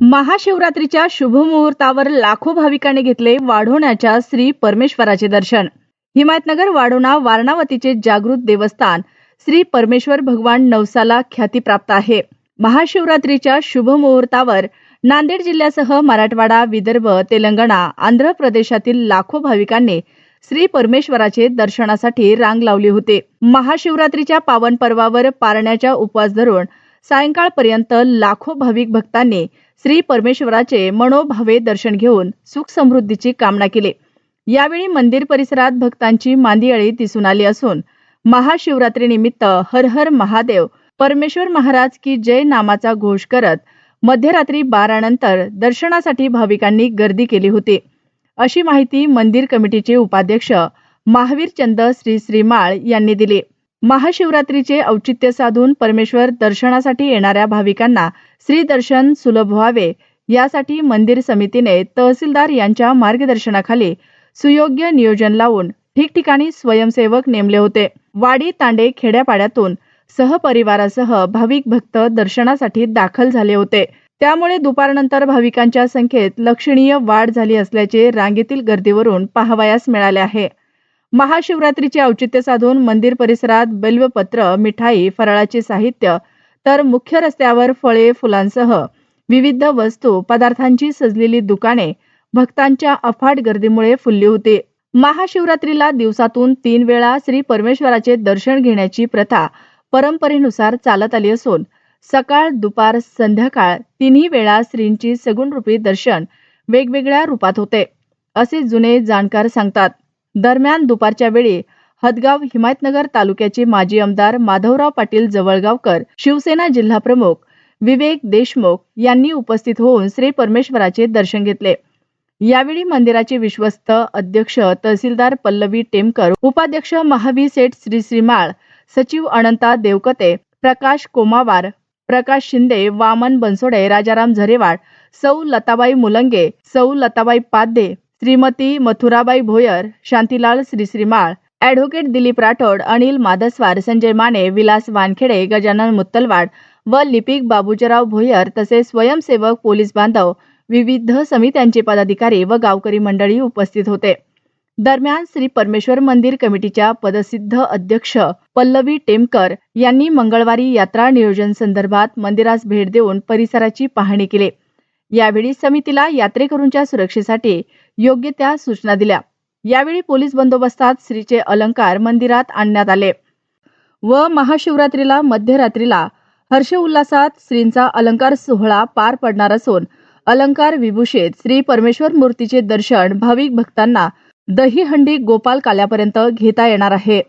महाशिवरात्रीच्या शुभमुहूर्तावर लाखो भाविकांनी घेतले वाढवण्याच्या श्री परमेश्वराचे दर्शन. हिमायतनगर वाढवणा वारणावतीचे जागृत देवस्थान श्री परमेश्वर भगवान नवसाला ख्यातीप्राप्त आहे. महाशिवरात्रीच्या शुभमुहूर्तावर नांदेड जिल्ह्यासह मराठवाडा विदर्भ तेलंगणा आंध्र प्रदेशातील लाखो भाविकांनी श्री परमेश्वराचे दर्शनासाठी रांग लावली होती. महाशिवरात्रीच्या पावन पर्वावर पारण्याच्या उपवास धरून सायंकाळपर्यंत लाखो भाविक भक्तांनी श्री परमेश्वराचे मनोभावे दर्शन घेऊन सुख समृद्धीची कामना केली. यावेळी मंदिर परिसरात भक्तांची मांदियाळी दिसून आली असून महाशिवरात्रीनिमित्त हर हर महादेव परमेश्वर महाराज की जय नामाचा घोष करत मध्यरात्री बारानंतर दर्शनासाठी भाविकांनी गर्दी केली होती. अशी माहिती मंदिर कमिटीचे उपाध्यक्ष महावीर चंद श्री श्रीमाळ यांनी दिली. महाशिवरात्रीचे औचित्य साधून परमेश्वर दर्शनासाठी येणाऱ्या भाविकांना श्री दर्शन सुलभ व्हावे. यासाठी मंदिर समितीने तहसीलदार यांच्या मार्गदर्शनाखाली सुयोग्य नियोजन लावून ठिकठिकाणी स्वयंसेवक नेमले होते. वाडी तांडे खेड्यापाड्यातून सहपरिवारासह भाविक भक्त दर्शनासाठी दाखल झाले होते. त्यामुळे दुपारनंतर भाविकांच्या संख्येत लक्षणीय वाढ झाली असल्याचे रांगेतील गर्दीवरून पाहावयास मिळाले आहे. महाशिवरात्रीचे औचित्य साधून मंदिर परिसरात बेल्वपत्र मिठाई फराळाचे साहित्य तर मुख्य रस्त्यावर फळे फुलांसह विविध वस्तू पदार्थांची सजलेली दुकाने भक्तांच्या अफाट गर्दीमुळे फुलली होती. महाशिवरात्रीला दिवसातून तीन वेळा श्री परमेश्वराचे दर्शन घेण्याची प्रथा परंपरेनुसार चालत आली असून सकाळ दुपार संध्याकाळ तिन्ही वेळा श्रींची सगुणरूपी दर्शन वेगवेगळ्या रूपात होते असे जुने जाणकार सांगतात. दरम्यान दुपारच्या वेळी हदगाव हिमायतनगर तालुक्याचे माजी आमदार माधवराव पाटील जवळगावकर शिवसेना जिल्हाप्रमुख विवेक देशमुख यांनी उपस्थित होऊन श्री परमेश्वराचे दर्शन घेतले. यावेळी मंदिराचे विश्वस्त अध्यक्ष तहसीलदार पल्लवी टेमकर उपाध्यक्ष महावी सेठ श्री श्रीमाळ सचिव अनंता देवकते प्रकाश कोमावार प्रकाश शिंदे वामन बनसोडे राजाराम झरेवाड सौ लताबाई मुलंगे सौ लताबाई पाध्ये श्रीमती मथुराबाई भोयर शांतीलाल श्रीश्रीमाळ ॲडव्होकेट दिलीप राठोड अनिल माधस्वार संजय माने विलास वानखेडे गजानन मुत्तलवाड व लिपिक बाबूजराव भोयर तसेच स्वयंसेवक पोलीस बांधव विविध समित्यांचे पदाधिकारी व गावकरी मंडळी उपस्थित होते. दरम्यान श्री परमेश्वर मंदिर कमिटीच्या पदसिद्ध अध्यक्ष पल्लवी टेमकर यांनी मंगळवारी यात्रा नियोजन संदर्भात मंदिरास भेट देऊन परिसराची पाहणी केली. यावेळी समितीला यात्रेकरूंच्या सुरक्षेसाठी योग्य त्या सूचना दिल्या. यावेळी पोलीस बंदोबस्तात श्रीचे अलंकार मंदिरात आणण्यात आले व महाशिवरात्रीला मध्यरात्रीला हर्षोल्लासात श्रींचा अलंकार सोहळा पार पडणार असून अलंकार विभूषेत श्री परमेश्वर मूर्तीचे दर्शन भाविक भक्तांना दहीहंडी गोपाल काल्यापर्यंत घेता येणार आहे.